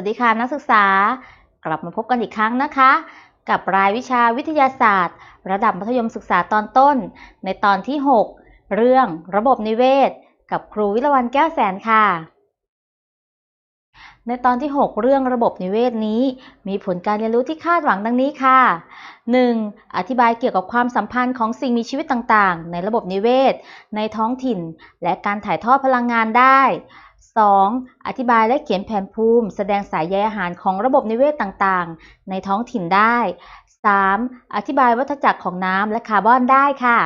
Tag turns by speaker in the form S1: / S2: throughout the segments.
S1: วัสดีค่ะนักศึกษากลับมาพบกันอีกครั้งนะคะ กับรายวิชาวิทยาศาสตร์ ระดับมัธยมศึกษาตอนต้น ในตอนที่ 6 เรื่องระบบนิเวศ กับครูวิรวันแก้วแสนค่ะ ในตอนที่ 6 เรื่องระบบนิเวศนี้ มีผลการเรียนรู้ที่คาดหวังดังนี้ค่ะ 1. อธิบายเกี่ยวกับความสัมพันธ์ของสิ่งมีชีวิตต่างๆ ในระบบนิเวศ ในท้องถิ่น และการถ่ายทอดพลังงานได้ 2. อธิบายและเขียนแผนภูมิ แสดงสายใยอาหารของระบบนิเวศต่างๆ ในท้องถิ่นได้ 3. อธิบายวัฏจักรของน้ำและคาร์บอนได้ค่ะ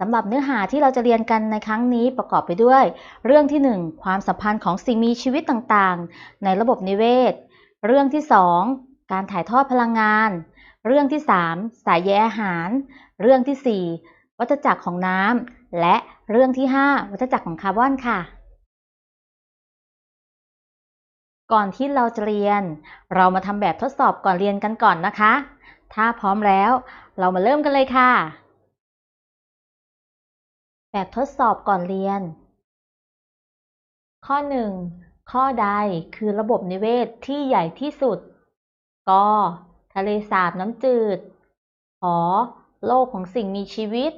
S1: สำหรับเนื้อหาที่เราจะเรียนกันในครั้งนี้ประกอบไปด้วย เรื่องที่ 1 ความสัมพันธ์ของสิ่งมีชีวิตต่างๆ ในระบบนิเวศ เรื่องที่ 2 การถ่ายทอดพลังงาน เรื่องที่ 3 สายใยอาหาร เรื่องที่ 4 วัฏจักรของน้ำและเรื่องที่ 5 วัฏจักรของคาร์บอนค่ะ ก่อนที่เราจะเรียน เรามาทำแบบทดสอบก่อนเรียนกันก่อนนะคะ ถ้าพร้อมแล้วเรามาเริ่มกันเลยค่ะ แบบทดสอบก่อนเรียน ข้อ 1 ข้อใดคือระบบนิเวศที่ใหญ่ที่สุด ก ทะเลสาบน้ำจืด ขอ โลกของสิ่งมีชีวิต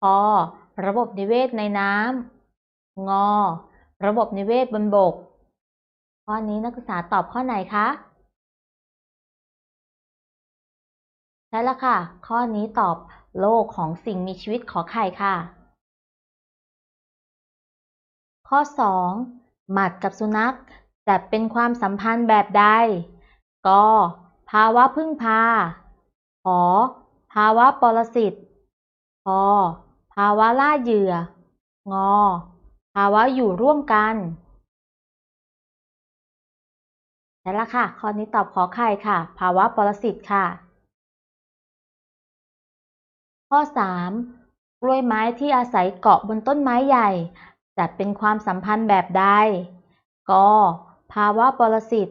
S1: พอ ระบบนิเวศในน้ำงอ ระบบนิเวศบนบก ข้อนี้นักศึกษาตอบข้อไหนคะใช่แล้วค่ะ ข้อนี้ตอบโลกของสิ่งมีชีวิตขอไข่ค่ะ ข้อ 2 หมัดกับสุนัขจัดเป็นความสัมพันธ์แบบใดกภาวะพึ่งพาขอภาวะปรสิตพอภาวะล่าเหยื่องอภาวะอยู่ร่วมกัน ใช่แล้วค่ะ ข้อนี้ตอบขอไข่ค่ะ ภาวะปรสิตค่ะ ข้อ 3 กล้วยไม้ที่อาศัยเกาะบนต้นไม้ใหญ่ จัดเป็นความสัมพันธ์แบบใดกภาวะปรสิต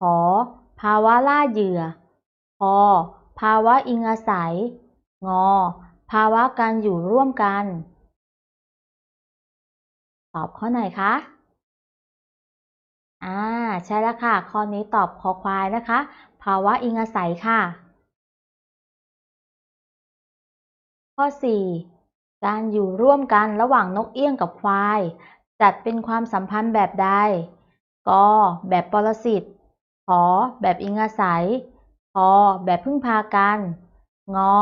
S1: ขอภาวะล่าเหยื่อพอภาวะอิงอาศัย งอ ภาวะการอยู่ร่วมกัน ตอบข้อไหนคะ อ่าใช่แล้วค่ะ ข้อนี้ตอบคอควายนะคะ ภาวะอิงอาศัยค่ะ ข้อ 4 การอยู่ร่วมกันระหว่างนกเอี้ยงกับควาย จัดเป็นความสัมพันธ์แบบใดกแบบปรสิตขอแบบอิงอาศัยพอแบบพึ่งพากัน งอ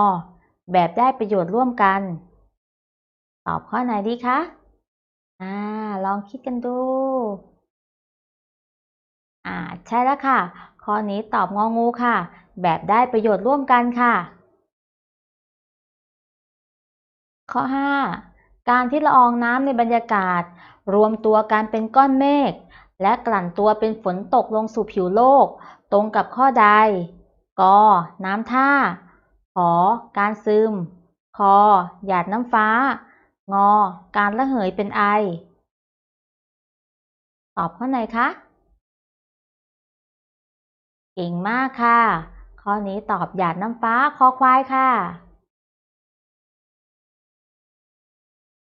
S1: แบบได้ประโยชน์ร่วมกัน ตอบข้อไหนดีคะอ่า ลองคิดกันดู อ่าใช่แล้วค่ะ ข้อนี้ตอบงองูค่ะ แบบได้ประโยชน์ร่วมกันค่ะ ข้อ 5 การที่ละอองน้ำในบรรยากาศ รวมตัวกันเป็นก้อนเมฆและกลั่นตัวเป็นฝนตกลงสู่ผิวโลก ตรงกับข้อใดกน้ำท่าขอการซึม คอ หยาดน้ำฟ้า งอ การระเหยเป็นไอ ตอบข้อไหนคะ เก่งมากค่ะ ข้อนี้ตอบหยาดน้ำฟ้าคอควายค่ะ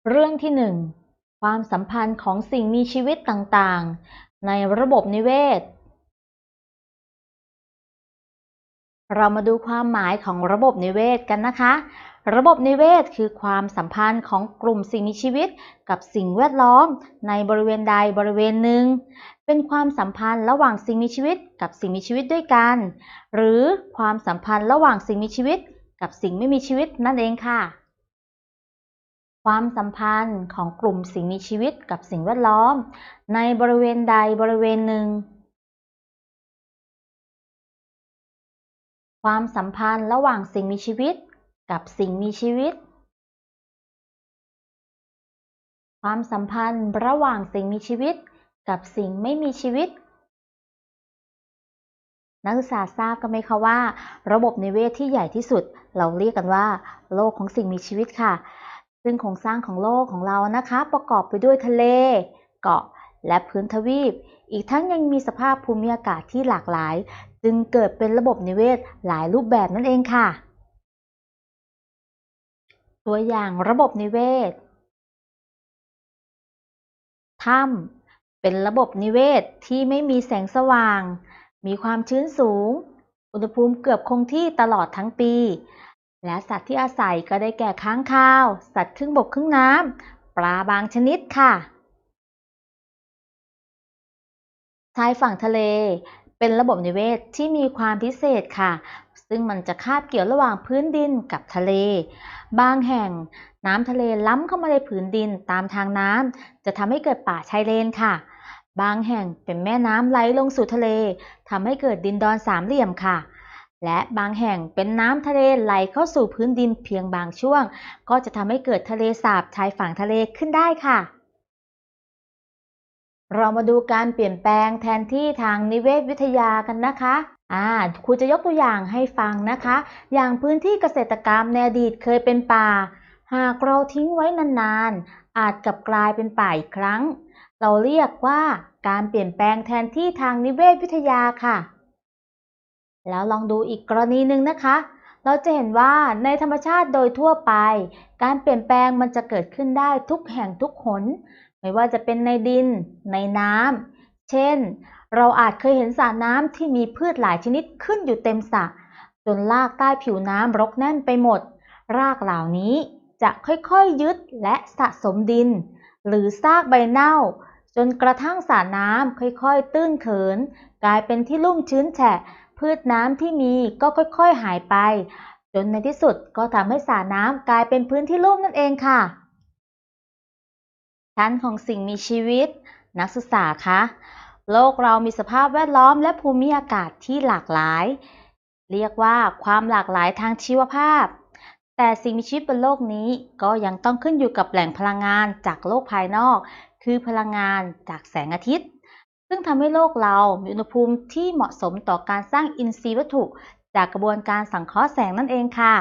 S1: เรื่องที่หนึ่งความสัมพันธ์ของสิ่งมีชีวิตต่างๆ ในระบบนิเวศ เรามาดูความหมายของระบบนิเวศกันนะคะ ระบบนิเวศคือความสัมพันธ์ของกลุ่มสิ่งมีชีวิต กับสิ่งแวดล้อม ในบริเวณใดบริเวณหนึ่ง เป็นความสัมพันธ์ระหว่างสิ่งมีชีวิต กับสิ่งมีชีวิตด้วยกัน หรือความสัมพันธ์ระหว่างสิ่งมีชีวิต กับสิ่งไม่มีชีวิตนั่นเองค่ะ ความสัมพันธ์ของกลุ่มสิ่งมีชีวิต กับสิ่งแวดล้อม ในบริเวณใดบริเวณหนึ่งความสัมพันธ์ระหว่างสิ่งมีชีวิต กับสิ่งมีชีวิต ความสัมพันธ์ระหว่างสิ่งมีชีวิต กับสิ่งไม่มีชีวิต นักศึกษาทราบกันไหมคะว่า ระบบนิเวศที่ใหญ่ที่สุด เราเรียกกันว่า โลกของสิ่งมีชีวิตค่ะ ซึ่งโครงสร้างของโลกของเรานะคะ ประกอบไปด้วยทะเล เกาะและพื้นทวีป อีกทั้งยังมีสภาพภูมิอากาศที่หลากหลาย จึงเกิดเป็นระบบนิเวศหลายรูปแบบนั่นเองค่ะ ตัวอย่างระบบนิเวศ ถ้ำเป็นระบบนิเวศที่ไม่มีแสงสว่าง มีความชื้นสูง อุณหภูมิเกือบคงที่ตลอดทั้งปี และสัตว์ที่อาศัยก็ได้แก่ค้างคาว สัตว์ครึ่งบกครึ่งน้ำ ปลาบางชนิดค่ะชายฝั่งทะเลเป็นระบบนิเวศที่มีความพิเศษค่ะ ซึ่งมันจะคาบเกี่ยวระหว่างพื้นดินกับทะเล บางแห่งน้ำทะเลล้ำเข้ามาในผืนดินตามทางน้ำจะทำให้เกิดป่าชายเลนค่ะ บางแห่งเป็นแม่น้ำไหลลงสู่ทะเลทำให้เกิดดินดอนสามเหลี่ยมค่ะ และบางแห่งเป็นน้ำทะเลไหลเข้าสู่พื้นดินเพียงบางช่วง ก็จะทำให้เกิดทะเลสาบชายฝั่งทะเลขึ้นได้ค่ะเรามาดูการเปลี่ยนแปลงแทนที่ทางนิเวศวิทยากันนะคะ อ่าครูจะยกตัวอย่างให้ฟังนะคะ อย่างพื้นที่เกษตรกรรมในอดีตเคยเป็นป่า หากเราทิ้งไว้นานๆ อาจกลับกลายเป็นป่าอีกครั้ง เราเรียกว่าการเปลี่ยนแปลงแทนที่ทางนิเวศวิทยาค่ะ แล้วลองดูอีกกรณีหนึ่งนะคะ เราจะเห็นว่าในธรรมชาติโดยทั่วไป การเปลี่ยนแปลงมันจะเกิดขึ้นได้ทุกแห่งทุกหน ไม่ว่าจะเป็นในดิน ในน้ำ เช่น เราอาจเคยเห็นสระน้ำที่มีพืชหลายชนิดขึ้นอยู่เต็มสระจนรากใต้ผิวน้ำรกแน่นไปหมด รากเหล่านี้จะค่อยๆยึดและสะสมดิน หรือซากใบเน่า จนกระทั่งสระน้ำค่อยๆตื้นเขิน กลายเป็นที่ลุ่มชื้นแฉะ พืชน้ำที่มีก็ค่อยๆหายไป จนในที่สุดก็ทำให้สระน้ำกลายเป็นพื้นที่ลุ่มนั่นเองค่ะ ชั้นของสิ่งมีชีวิต นักศึกษาคะ โลกเรามีสภาพแวดล้อมและภูมิอากาศที่หลากหลาย เรียกว่าความหลากหลายทางชีวภาพ แต่สิ่งมีชีวิตบนโลกนี้ก็ยังต้องขึ้นอยู่กับแหล่งพลังงานจากโลกภายนอก คือพลังงานจากแสงอาทิตย์ ซึ่งทำให้โลกเรามีอุณหภูมิที่เหมาะสมต่อการสร้างอินทรีย์วัตถุ จากกระบวนการสังเคราะห์แสงนั่นเองค่ะ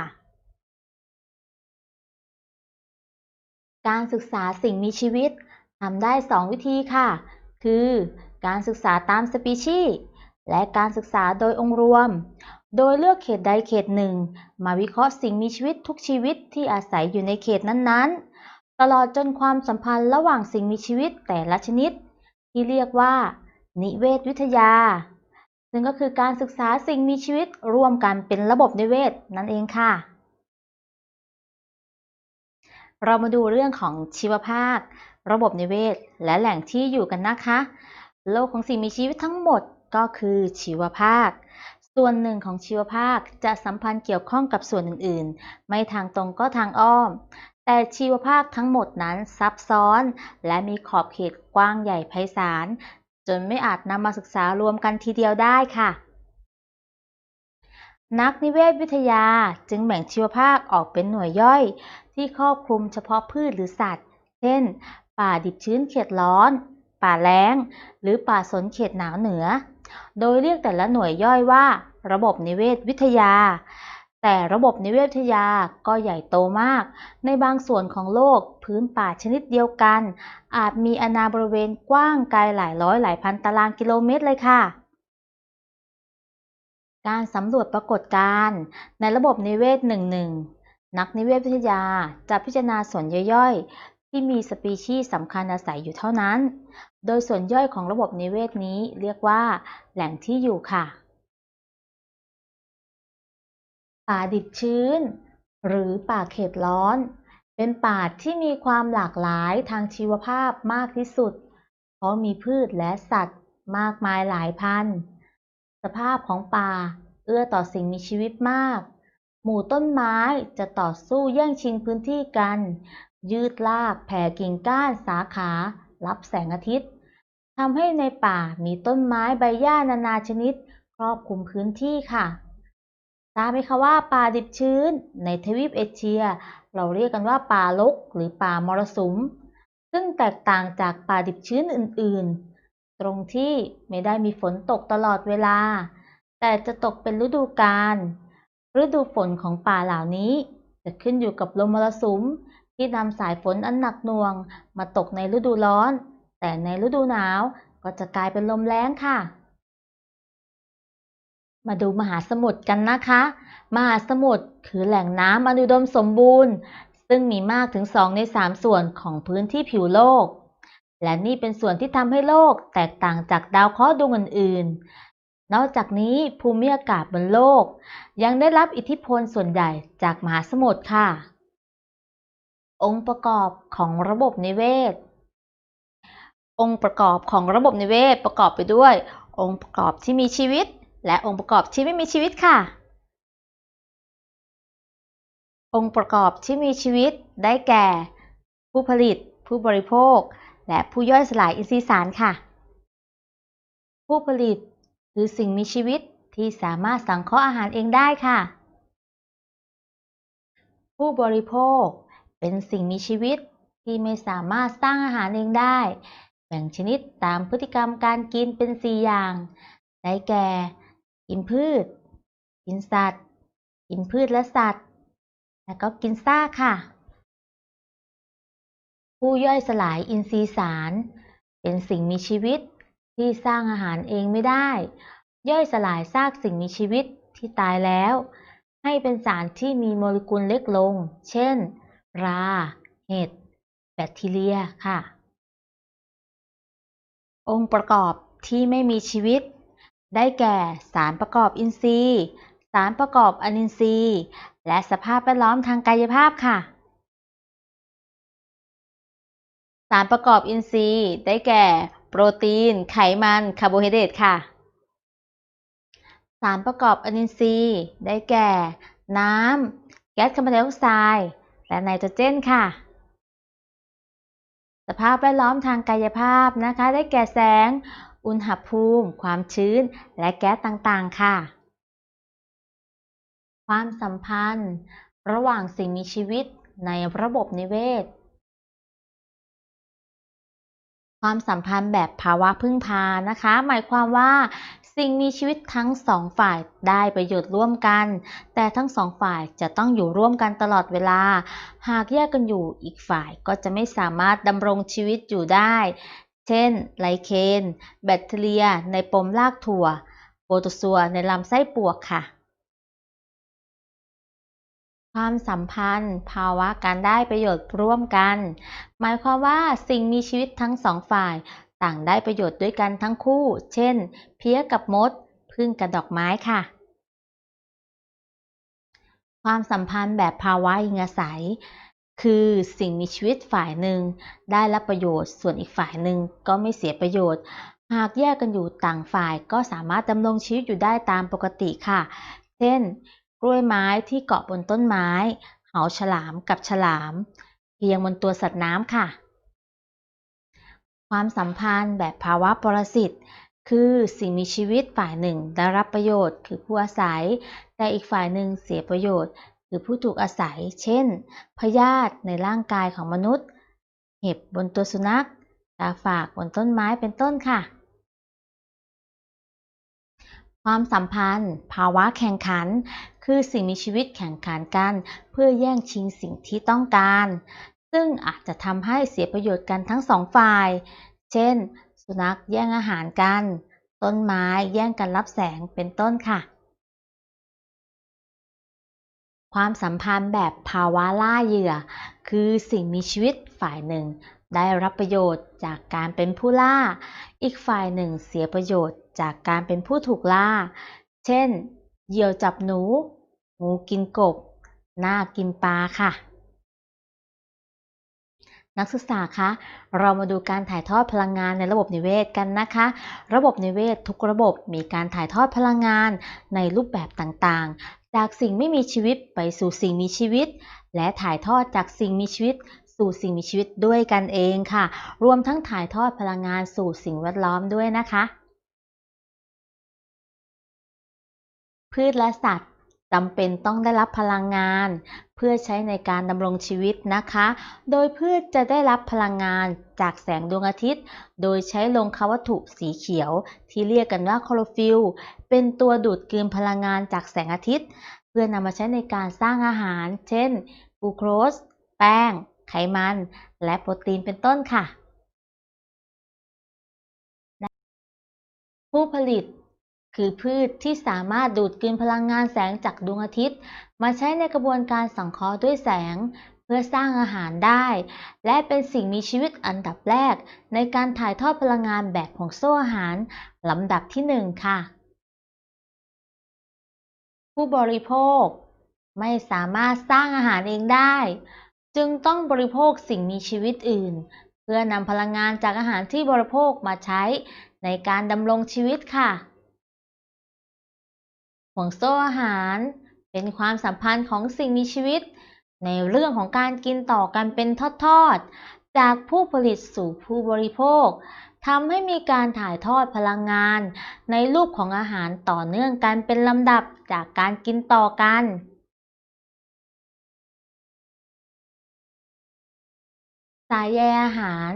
S1: การศึกษาสิ่งมีชีวิตทำได้ 2 วิธีค่ะ คือ การศึกษาตามสปีชีส์และการศึกษาโดยองค์รวม โดยเลือกเขตใดเขตหนึ่ง มาวิเคราะห์สิ่งมีชีวิตทุกชีวิตที่อาศัยอยู่ในเขตนั้นๆ ตลอดจนความสัมพันธ์ระหว่างสิ่งมีชีวิตแต่ละชนิด ที่เรียกว่า นิเวศวิทยา ซึ่งก็คือการศึกษาสิ่งมีชีวิตร่วมกันเป็นระบบนิเวศนั่นเองค่ะ เรามาดูเรื่องของชีวภาค ระบบนิเวศ และแหล่งที่อยู่กันนะคะ โลกของสิ่งมีชีวิตทั้งหมดก็คือชีวภาค ส่วนหนึ่งของชีวภาคจะสัมพันธ์เกี่ยวข้องกับส่วนอื่นๆ ไม่ทางตรงก็ทางอ้อม แต่ชีวภาคทั้งหมดนั้นซับซ้อน และมีขอบเขตกว้างใหญ่ไพศาล จนไม่อาจนำมาศึกษารวมกันทีเดียวได้ค่ะนักนิเวศวิทยาจึงแบ่งชีวภาคออกเป็นหน่วยย่อย ที่ครอบคลุมเฉพาะพืชหรือสัตว์ เช่น ป่าดิบชื้นเขตร้อน ป่าแล้ง หรือป่าสนเขตหนาวเหนือ โดยเรียกแต่ละหน่วยย่อยว่า ระบบนิเวศวิทยา แต่ระบบนิเวศวิทยาก็ใหญ่โตมาก ในบางส่วนของโลกพื้นป่าชนิดเดียวกัน อาจมีอาณาบริเวณกว้างไกลหลายร้อยหลายพันตารางกิโลเมตรเลยค่ะการสำรวจปรากฏการณ์ในระบบนิเวศ1.1นักนิเวศวิทยาจะพิจารณาส่วนย่อย ที่มีสปีชีส์สำคัญอาศัยอยู่เท่านั้น โดยส่วนย่อยของระบบนิเวศนี้เรียกว่า แหล่งที่อยู่ค่ะ ป่าดิบชื้น หรือป่าเขตร้อน เป็นป่าที่มีความหลากหลายทางชีวภาพมากที่สุด เพราะมีพืชและสัตว์มากมายหลายพัน สภาพของป่าเอื้อต่อสิ่งมีชีวิตมาก หมู่ต้นไม้จะต่อสู้แย่งชิงพื้นที่กัน ยืดลากแผ่กิ่งก้านสาขา รับแสงอาทิตย์ทำให้ในป่ามีต้นไม้ใบหญ้านานาชนิด ครอบคลุมพื้นที่ค่ะทราบไหมคะว่าป่าดิบชื้นในทวีปเอเชีย เราเรียกกันว่าป่ารกหรือป่ามรสุม ซึ่งแตกต่างจากป่าดิบชื้นอื่นๆ ตรงที่ไม่ได้มีฝนตกตลอดเวลา แต่จะตกเป็นฤดูกาลฤดูฝนของป่าเหล่านี้ จะขึ้นอยู่กับลมมรสุม ที่นำสายฝนอันหนักหน่วง มาตกในฤดูร้อน แต่ในฤดูหนาวก็จะกลายเป็นลมแล้งค่ะ มาดูมหาสมุทรกันนะคะ มหาสมุทรคือแหล่งน้ำอันอุดมสมบูรณ์ ซึ่งมีมากถึง 2 ใน 3 ส่วนของพื้นที่ผิวโลก และนี่เป็นส่วนที่ทำให้โลกแตกต่างจากดาวเคราะห์ดวงอื่นๆนอกจากนี้ภูมิอากาศบนโลก ยังได้รับอิทธิพลส่วนใหญ่จากมหาสมุทรค่ะ องค์ประกอบของระบบนิเวศ องค์ประกอบของระบบนิเวศประกอบไปด้วย องค์ประกอบที่มีชีวิต และองค์ประกอบที่ไม่มีชีวิตค่ะ องค์ประกอบที่มีชีวิตได้แก่ ผู้ผลิต ผู้บริโภค และผู้ย่อยสลายอินทรีย์สารค่ะ ผู้ผลิตคือสิ่งมีชีวิตที่สามารถสังเคราะห์อาหารเองได้ค่ะ ผู้บริโภค เป็นสิ่งมีชีวิตที่ไม่สามารถสร้างอาหารเองได้ แบ่งชนิดตามพฤติกรรมการกินเป็น 4 อย่าง ได้แก่ กินพืช กินสัตว์ กินพืชและสัตว์ และก็กินซากค่ะ ผู้ย่อยสลายอินทรีย์สาร เป็นสิ่งมีชีวิตที่สร้างอาหารเองไม่ได้ ย่อยสลายซากสิ่งมีชีวิตที่ตายแล้ว ให้เป็นสารที่มีโมเลกุลเล็กลง เช่น รา เห็ด แบคทีเรียค่ะ องค์ประกอบที่ไม่มีชีวิต ได้แก่สารประกอบอินทรีย์ สารประกอบอนินทรีย์ และสภาพแวดล้อมทางกายภาพค่ะ สารประกอบอินทรีย์ ได้แก่ โปรตีน ไขมัน คาร์โบไฮเดรตค่ะ สารประกอบอนินทรีย์ ได้แก่ น้ำแก๊สคาร์บอนไดออกไซด์ และไนโตรเจนค่ะ สภาพแวดล้อมทางกายภาพนะคะ ได้แก่แสง อุณหภูมิ ความชื้น และแก๊สต่างๆ ค่ะ ความสัมพันธ์ ระหว่างสิ่งมีชีวิตในระบบนิเวศ ความสัมพันธ์แบบภาวะพึ่งพานะคะ หมายความว่า สิ่งมีชีวิตทั้งสองฝ่ายได้ประโยชน์ร่วมกัน แต่ทั้งสองฝ่ายจะต้องอยู่ร่วมกันตลอดเวลา หากแยกกันอยู่อีกฝ่ายก็จะไม่สามารถดำรงชีวิตอยู่ได้ เช่น ไลเคน แบคทีเรีย ในปมรากถั่ว โปรโตซัวในลำไส้ปวกค่ะ ความสัมพันธ์ ภาวะการได้ประโยชน์ร่วมกัน หมายความว่าสิ่งมีชีวิตทั้งสองฝ่าย ต่างได้ประโยชน์ด้วยกันทั้งคู่ เช่น เพี้ยกับมด พึ่งกับดอกไม้ค่ะ ความสัมพันธ์แบบภาวะอิงอาศัย คือสิ่งมีชีวิตฝ่ายหนึ่ง ได้รับประโยชน์ส่วนอีกฝ่ายหนึ่งก็ไม่เสียประโยชน์ หากแยกกันอยู่ต่างฝ่ายก็สามารถดำรงชีวิตอยู่ได้ตามปกติค่ะ เช่น กล้วยไม้ที่เกาะบนต้นไม้ เหาฉลามกับฉลาม เพียงบนตัวสัตว์น้ำค่ะ ความสัมพันธ์แบบภาวะปรสิตคือสิ่งมีชีวิตฝ่ายหนึ่งได้รับประโยชน์ คือผู้อาศัย แต่อีกฝ่ายหนึ่งเสียประโยชน์ คือผู้ถูกอาศัย เช่น พยาธิในร่างกายของมนุษย์ เห็บบนตัวสุนัขกาฝากบนต้นไม้เป็นต้นค่ะ ความสัมพันธ์ ภาวะแข่งขัน คือสิ่งมีชีวิตแข่งขันกัน เพื่อแย่งชิงสิ่งที่ต้องการ ซึ่งอาจจะทำให้เสียประโยชน์กันทั้งสองฝ่าย เช่น สุนัขแย่งอาหารกัน ต้นไม้แย่งกันรับแสงเป็นต้นค่ะ ความสัมพันธ์แบบภาวะล่าเหยื่อ คือสิ่งมีชีวิตฝ่ายหนึ่ง ได้รับประโยชน์จากการเป็นผู้ล่า อีกฝ่ายหนึ่งเสียประโยชน์จากการเป็นผู้ถูกล่า เช่น เหยี่ยวจับหนู งูกินกบ หน้ากินปลาค่ะ นักศึกษาคะ เรามาดูการถ่ายทอดพลังงานในระบบนิเวศกันนะคะ ระบบนิเวศทุกระบบมีการถ่ายทอดพลังงานในรูปแบบต่างๆ จากสิ่งไม่มีชีวิตไปสู่สิ่งมีชีวิต และถ่ายทอดจากสิ่งมีชีวิตสสู่สิ่งมีชีวิตด้วยกันเองค่ะ รวมทั้งถ่ายทอดพลังงานสู่สิ่งแวดล้อมด้วยนะคะ พืชและสัตว์ จำเป็นต้องได้รับพลังงาน เพื่อใช้ในการดำรงชีวิตนะคะ โดยพืชจะได้รับพลังงานจากแสงดวงอาทิตย์ โดยใช้ลงควัตถุสีเขียว ที่เรียกกันว่าคลอโรฟิลเป็นตัวดูดกลืนพลังงานจากแสงอาทิตย์ เพื่อนำมาใช้ในการสร้างอาหาร เช่นกลูโคสแป้ง ไขมัน และโปรตีนเป็นต้นค่ะ ผู้ผลิต คือพืชที่สามารถดูดกลืนพลังงานแสงจากดวงอาทิตย์ มาใช้ในกระบวนการสังเคราะห์ด้วยแสง เพื่อสร้างอาหารได้ และเป็นสิ่งมีชีวิตอันดับแรก ในการถ่ายทอดพลังงานแบบห่วงโซ่อาหารลำดับที่หนึ่งค่ะ ผู้บริโภค ไม่สามารถสร้างอาหารเองได้ จึงต้องบริโภคสิ่งมีชีวิตอื่น เพื่อนำพลังงานจากอาหารที่บริโภคมาใช้ในการดำรงชีวิตค่ะ ห่วงโซ่อาหาร เป็นความสัมพันธ์ของสิ่งมีชีวิต ในเรื่องของการกินต่อกันเป็นทอดๆ จากผู้ผลิตสู่ผู้บริโภคทำให้มีการถ่ายทอดพลังงาน ในรูปของอาหารต่อเนื่องกันเป็นลำดับจากการกินต่อกันสายใยอาหาร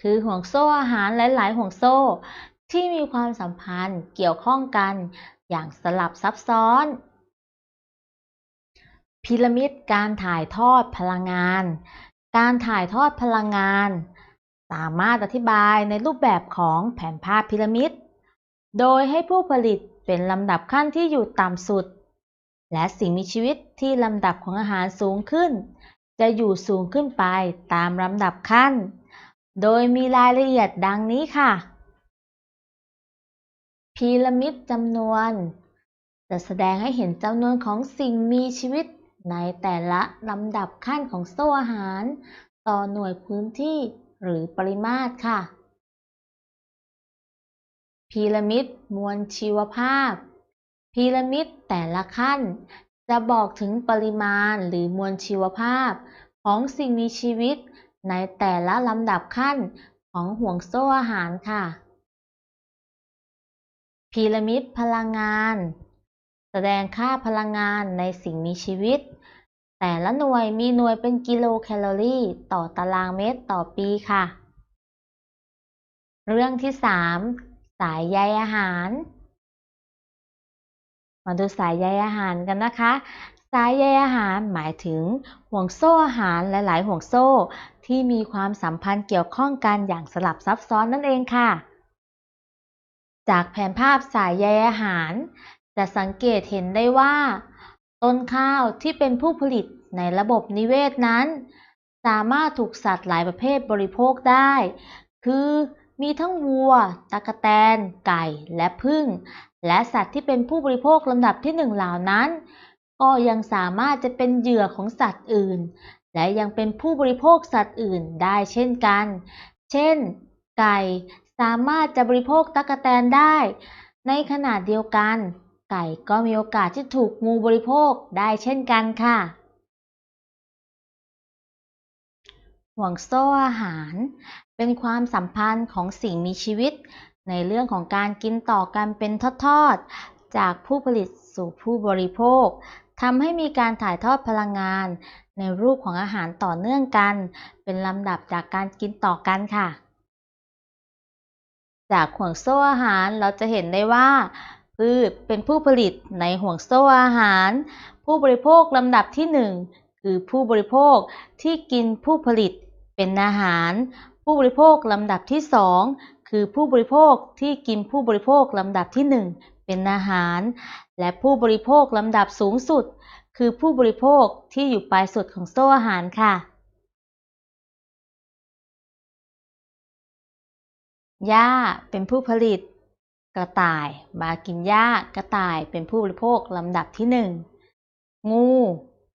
S1: คือห่วงโซ่อาหารหลาย ๆ ห่วงโซ่ที่มีความสัมพันธ์เกี่ยวข้องกัน อย่างสลับซับซ้อน พีระมิดการถ่ายทอดพลังงาน การถ่ายทอดพลังงาน สามารถอธิบายในรูปแบบของแผนภาพพีระมิด โดยให้ผู้ผลิตเป็นลำดับขั้นที่อยู่ต่ำสุด และสิ่งมีชีวิตที่ลำดับของอาหารสูงขึ้น จะอยู่สูงขึ้นไปตามลำดับขั้น โดยมีรายละเอียดดังนี้ค่ะ พีระมิดจำนวน จะแสดงให้เห็นจำนวนของสิ่งมีชีวิตในแต่ละลำดับขั้นของโซ่อาหาร ต่อหน่วยพื้นที่หรือปริมาตรค่ะ พีระมิดมวลชีวภาพ พีระมิดแต่ละขั้น จะบอกถึงปริมาณหรือมวลชีวภาพ ของสิ่งมีชีวิตในแต่ละลำดับขั้นของห่วงโซ่อาหารค่ะ พีระมิดพลังงาน แสดงค่าพลังงานในสิ่งมีชีวิต แต่ละหน่วยมีหน่วยเป็นกิโลแคลอรี่ต่อตารางเมตรต่อปีค่ะ เรื่องที่ 3 สายใยอาหาร มาดูสายใยอาหารกันนะคะ สายใยอาหารหมายถึงห่วงโซ่อาหารหลาย ๆ ห่วงโซ่ที่มีความสัมพันธ์เกี่ยวข้องกันอย่างสลับซับซ้อนนั่นเองค่ะ จากแผนภาพสายใยอาหาร จะสังเกตเห็นได้ว่า ต้นข้าวที่เป็นผู้ผลิตในระบบนิเวศนั้น สามารถถูกสัตว์หลายประเภทบริโภคได้ คือมีทั้งวัว ตะกแตน ไก่ และผึ้งและสัตว์ที่เป็นผู้บริโภคลำดับที่หนึ่งเหล่านั้น ก็ยังสามารถจะเป็นเหยื่อของสัตว์อื่น และยังเป็นผู้บริโภคสัตว์อื่นได้เช่นกัน เช่น ไก่ สามารถจะบริโภคตั๊กแตนได้ ในขณะเดียวกัน ไก่ก็มีโอกาสที่ถูกงูบริโภคได้เช่นกันค่ะห่วงโซ่อาหาร เป็นความสัมพันธ์ของสิ่งมีชีวิต ในเรื่องของการกินต่อกันเป็นทอดๆ จากผู้ผลิตสู่ผู้บริโภคทำให้มีการถ่ายทอดพลังงาน ในรูปของอาหารต่อเนื่องกัน เป็นลำดับจากการกินต่อกันค่ะ จากห่วงโซ่อาหารเราจะเห็นได้ว่า พืชเป็นผู้ผลิตในห่วงโซ่อาหาร ผู้บริโภคลำดับที่หนึ่งคือผู้บริโภคที่กินผู้ผลิตเป็นอาหาร ผู้บริโภคลำดับที่สองคือผู้บริโภคที่กินผู้บริโภคลำดับที่หนึ่งเป็นอาหาร และผู้บริโภคลำดับสูงสุด คือผู้บริโภคที่อยู่ปลายสุดของโซ่อาหารค่ะ หญ้าเป็นผู้ผลิต กระต่ายมากินหญ้ากระต่ายเป็นผู้บริโภคลำดับที่หนึ่งงู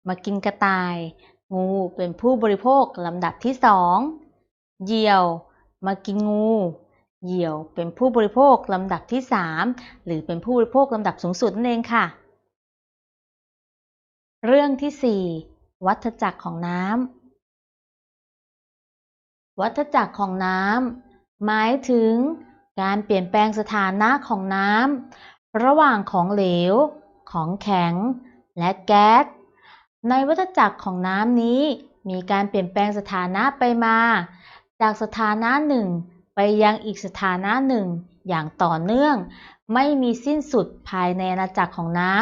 S1: มากินกระต่าย งูเป็นผู้บริโภคลำดับที่สองเหยี่ยวมากินงู เหยี่ยวเป็นผู้บริโภคลำดับที่สามหรือเป็นผู้บริโภคลำดับสูงสุดนั่นเองค่ะ เรื่องที่สี่วัฏจักรของน้ำวัฏจักรของน้ำ หมายถึงการเปลี่ยนแปลงสถานะของน้ำระหว่างของเหลว ของแข็ง และแก๊ส ในวัฏจักรของน้ำนี้ มีการเปลี่ยนแปลงสถานะไปมา จากสถานะหนึ่งไปยังอีกสถานะหนึ่งอย่างต่อเนื่อง ไม่มีสิ้นสุดภายในอาณาจักรของน้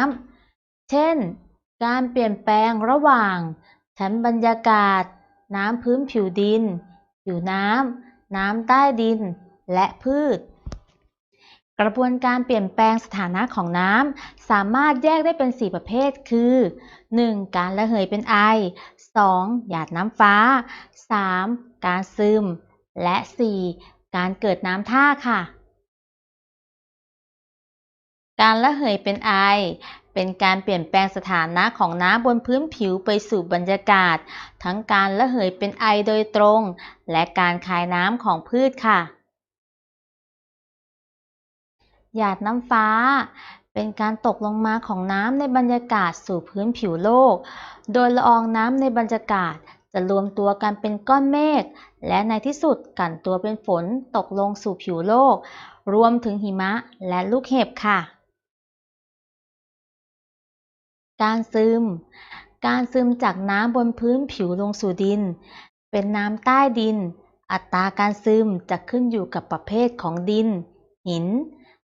S1: ำเช่น การเปลี่ยนแปลงระหว่างชั้นบรรยากาศ น้ำพื้นผิวดิน ผิวน้ำ น้ำใต้ดิน และพืช กระบวนการเปลี่ยนแปลงสถานะของน้ำสามารถแยกได้เป็น 4 ประเภท คือ 1. การระเหยเป็นไอ 2. หยาดน้ำฟ้า 3. การซึม และ 4. การเกิดน้ำท่าค่ะ การระเหยเป็นไอ เป็นการเปลี่ยนแปลงสถานะของน้ำบนพื้นผิวไปสู่บรรยากาศ ทั้งการระเหยเป็นไอโดยตรง และการคายน้ำของพืชค่ะ หยาดน้ำฟ้า เป็นการตกลงมาของน้ำในบรรยากาศสู่พื้นผิวโลก โดยละอองน้ำในบรรยากาศจะรวมตัวกันเป็นก้อนเมฆและในที่สุดกันตัวเป็นฝนตกลงสู่ผิวโลก รวมถึงหิมะและลูกเห็บค่ะ การซึม การซึมจากน้ำบนพื้นผิวลงสู่ดิน เป็นน้ำใต้ดิน อัตราการซึมจะขึ้นอยู่กับประเภทของดิน หิน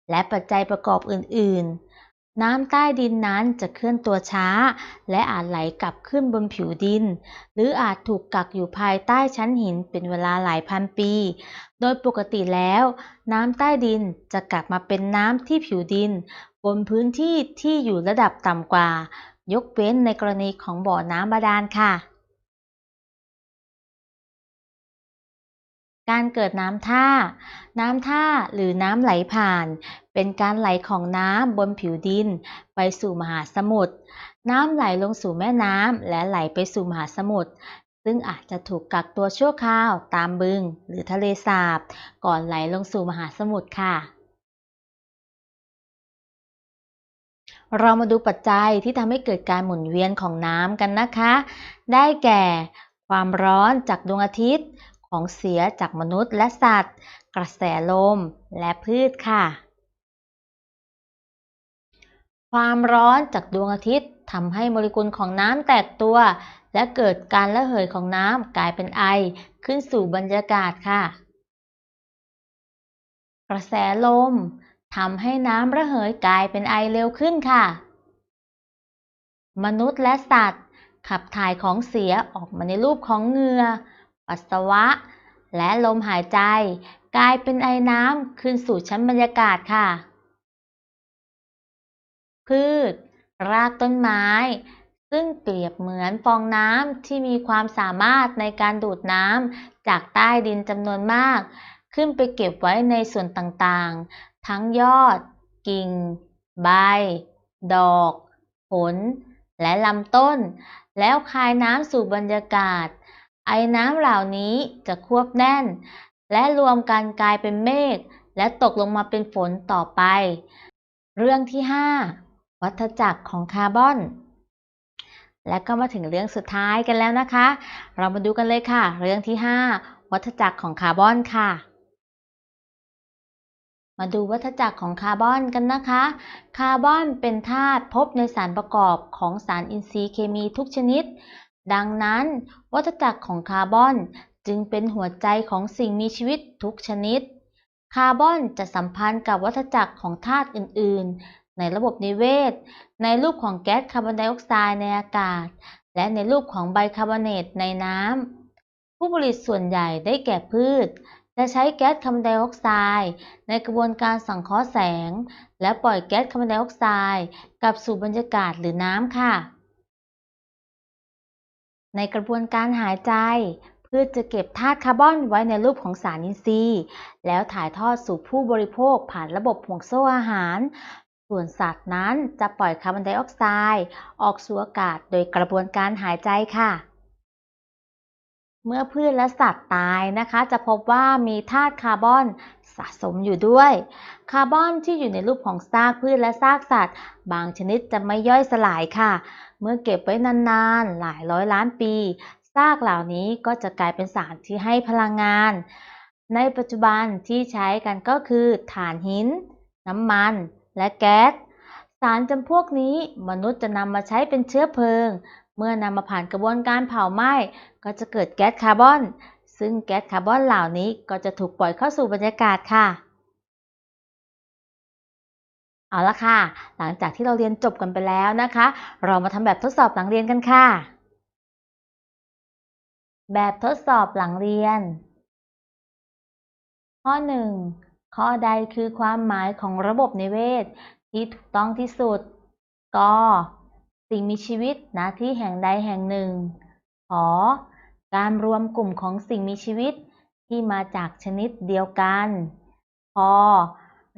S1: และปัจจัยประกอบอื่น ๆ น้ำใต้ดินนั้นจะเคลื่อนตัวช้า และอาจไหลกลับขึ้นบนผิวดิน หรืออาจถูกกักอยู่ภายใต้ชั้นหินเป็นเวลาหลายพันปี โดยปกติแล้ว น้ำใต้ดินจะกลับมาเป็นน้ำที่ผิวดิน บนพื้นที่ที่อยู่ระดับต่ำกว่า ยกเว้นในกรณีของบ่อน้ำบาดาลค่ะ การเกิดน้ำท่า น้ำท่าหรือน้ำไหลผ่าน เป็นการไหลของน้ำบนผิวดิน ไปสู่มหาสมุทร น้ำไหลลงสู่แม่น้ำและไหลไปสู่มหาสมุทรซึ่งอาจจะถูกกักตัวชั่วคราวตามบึงหรือทะเลสาบ ก่อนไหลลงสู่มหาสมุทรค่ะ เรามาดูปัจจัยที่ทำให้เกิดการหมุนเวียนของน้ำกันนะคะ ได้แก่ความร้อนจากดวงอาทิตย์ ของเสียจากมนุษย์และสัตว์ กระแสลมและพืชค่ะ ความร้อนจากดวงอาทิตย์ทำให้โมเลกุลของน้ำแตกตัว และเกิดการระเหยของน้ำกลายเป็นไอขึ้นสู่บรรยากาศค่ะ กระแสลม ทำให้น้ำระเหยกลายเป็นไอเร็วขึ้นค่ะ มนุษย์และสัตว์ ขับถ่ายของเสียออกมาในรูปของเหงื่อ ปัสสาวะ และลมหายใจ กลายเป็นไอน้ำขึ้นสู่ชั้นบรรยากาศค่ะ พืช รากต้นไม้ ซึ่งเปรียบเหมือนฟองน้ำที่มีความสามารถในการดูดน้ำจากใต้ดินจำนวนมาก ขึ้นไปเก็บไว้ในส่วนต่างๆ ทั้งยอด กิ่ง ใบ ดอก ผล และลำต้น แล้วคายน้ำสู่บรรยากาศ ไอน้ำเหล่านี้จะควบแน่น และรวมกันกลายเป็นเมฆและตกลงมาเป็นฝนต่อไป เรื่องที่ 5 วัฏจักรของคาร์บอน และก็มาถึงเรื่องสุดท้ายกันแล้วนะคะ เรามาดูกันเลยค่ะ เรื่องที่ 5 วัฏจักรของคาร์บอนค่ะ มาดูวัฏจักรของคาร์บอนกันนะคะ คาร์บอนเป็นธาตุพบในสารประกอบของสารอินทรีย์เคมีทุกชนิด ดังนั้น วัฏจักรของคาร์บอนจึงเป็นหัวใจของสิ่งมีชีวิตทุกชนิด คาร์บอนจะสัมพันธ์กับวัฏจักรของธาตุอื่น ๆ ในระบบนิเวศ ในรูปของแก๊สคาร์บอนไดออกไซด์ในอากาศ และในรูปของไบคาร์บอเนตในน้ำผู้ผลิตส่วนใหญ่ได้แก่พืช จะใช้แก๊สคาร์บอนไดออกไซด์ในกระบวนการสังเคราะห์แสง และปล่อยแก๊สคาร์บอนไดออกไซด์กลับสู่บรรยากาศหรือน้ำค่ะ ในกระบวนการหายใจพืชจะเก็บธาตุคาร์บอนไว้ในรูปของสารอินทรีย์ แล้วถ่ายทอดสู่ผู้บริโภคผ่านระบบห่วงโซ่อาหาร ส่วนสัตว์นั้นจะปล่อยคาร์บอนไดออกไซด์ออกสู่อากาศโดยกระบวนการหายใจค่ะ เมื่อพืชและสัตว์ตายนะคะ จะพบว่ามีธาตุคาร์บอนสะสมอยู่ด้วย คาร์บอนที่อยู่ในรูปของซากพืชและซากสัตว์ บางชนิดจะไม่ย่อยสลายค่ะ เมื่อเก็บไว้นานๆ หลายร้อยล้านปี ซากเหล่านี้ก็จะกลายเป็นสารที่ให้พลังงาน ในปัจจุบันที่ใช้กันก็คือถ่านหิน น้ำมันและแก๊สสารจำพวกนี้มนุษย์จะนำมาใช้เป็นเชื้อเพลิง เมื่อนำมาผ่านกระบวนการเผาไหม้ก็จะเกิดแก๊สคาร์บอน ซึ่งแก๊สคาร์บอนเหล่านี้ก็จะถูกปล่อยเข้าสู่บรรยากาศค่ะ เอาละค่ะ หลังจากที่เราเรียนจบกันไปแล้วนะคะ เรามาทำแบบทดสอบหลังเรียนกันค่ะ แบบทดสอบหลังเรียน ข้อ 1 ข้อใดคือความหมายของระบบนิเวศ ที่ถูกต้องที่สุดก็ สิ่งมีชีวิตณที่แห่งใดแห่งหนึ่ง ขอ การรวมกลุ่มของสิ่งมีชีวิตที่มาจากชนิดเดียวกันพอ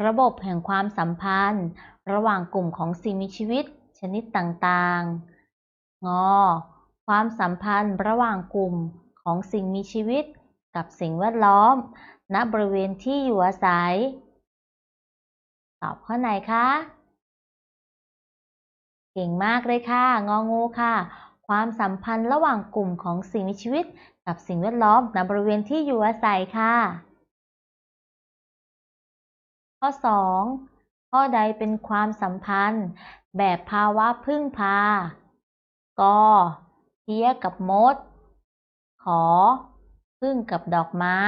S1: ระบบแห่งความสัมพันธ์ ระหว่างกลุ่มของสิ่งมีชีวิตชนิดต่างๆ งอ ความสัมพันธ์ระหว่างกลุ่มของสิ่งมีชีวิตกับสิ่งแวดล้อม ณ บริเวณที่อยู่อาศัย ตอบข้อไหนคะ เก่งมากเลยค่ะ งองูค่ะ ความสัมพันธ์ระหว่างกลุ่มของสิ่งมีชีวิต กับสิ่งแวดล้อมณบริเวณที่อยู่อาศัยค่ะ ข้อ 2 ข้อใดเป็นความสัมพันธ์ แบบภาวะพึ่งพากอเพี้ยกับมด ขอ พึ่งกับดอกไม้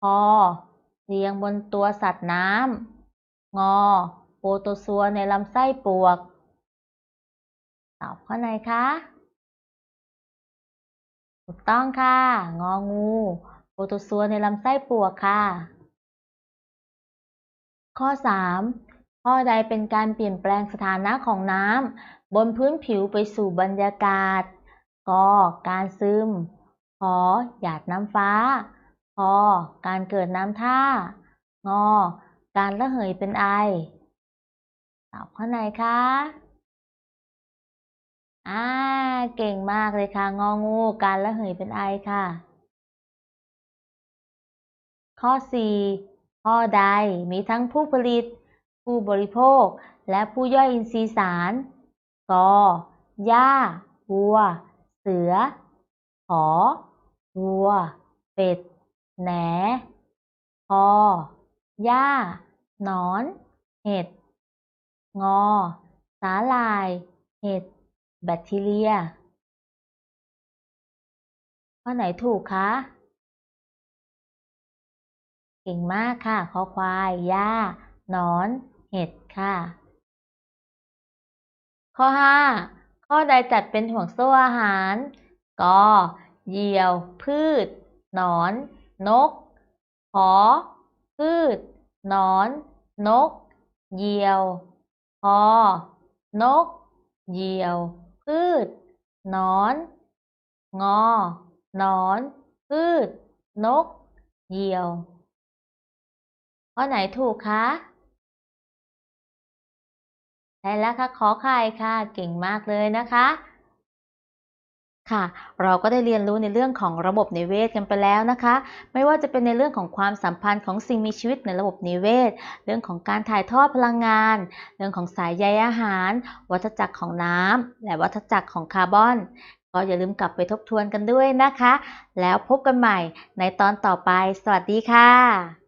S1: พอเรียงบนตัวสัตว์น้ำงอ โปรโตซัวในลำไส้ปวก ตอบข้อไหนคะถูกต้องค่ะ งองูโปรโตซัวในลำไส้ปวกค่ะ ข้อ 3 ข้อใดเป็นการเปลี่ยนแปลงสถานะของน้ำบนพื้นผิวไปสู่บรรยากาศกการซึมขอหยาดน้ำฟ้าพอการเกิดน้ำท่างอ การระเหยเป็นไอตอบข้อไหนคะ อ่า เก่งมากเลยค่ะ งองูการระเหยเป็นไอค่ะ ข้อ 4 ข้อใดมีทั้งผู้ผลิต ผู้บริโภค และผู้ย่อยอินทรีย์สารกหญ้าวัว เสือ ขอ วัว เป็ด แหนพอหญ้า หนอน เห็ด งอ สาหร่าย เห็ด แบคทีเรีย ข้อไหนถูกคะ เก่งมากค่ะคอควายหญ้านอน เห็ดค่ะ ข้อ 5 ข้อใดจัดเป็นห่วงโซ่อาหารกเหยี่ยว พืช หนอน นก ขอ พืช หนอน นก เหยี่ยวพอนก เหยี่ยว พืชนอน งอนอนพืช นก เหยี่ยวข้อไหนถูกคะใช่แล้วค่ะขอไข่ค่ะ เก่งมากเลยนะคะ ค่ะ เราก็ได้เรียนรู้ในเรื่องของระบบนิเวศกันไปแล้วนะคะ ไม่ว่าจะเป็นในเรื่องของความสัมพันธ์ของสิ่งมีชีวิตในระบบนิเวศ เรื่องของการถ่ายทอดพลังงาน เรื่องของสายใยอาหาร วัฏจักรของน้ำและวัฏจักรของคาร์บอน ก็อย่าลืมกลับไปทบทวนกันด้วยนะคะ แล้วพบกันใหม่ในตอนต่อไป สวัสดีค่ะ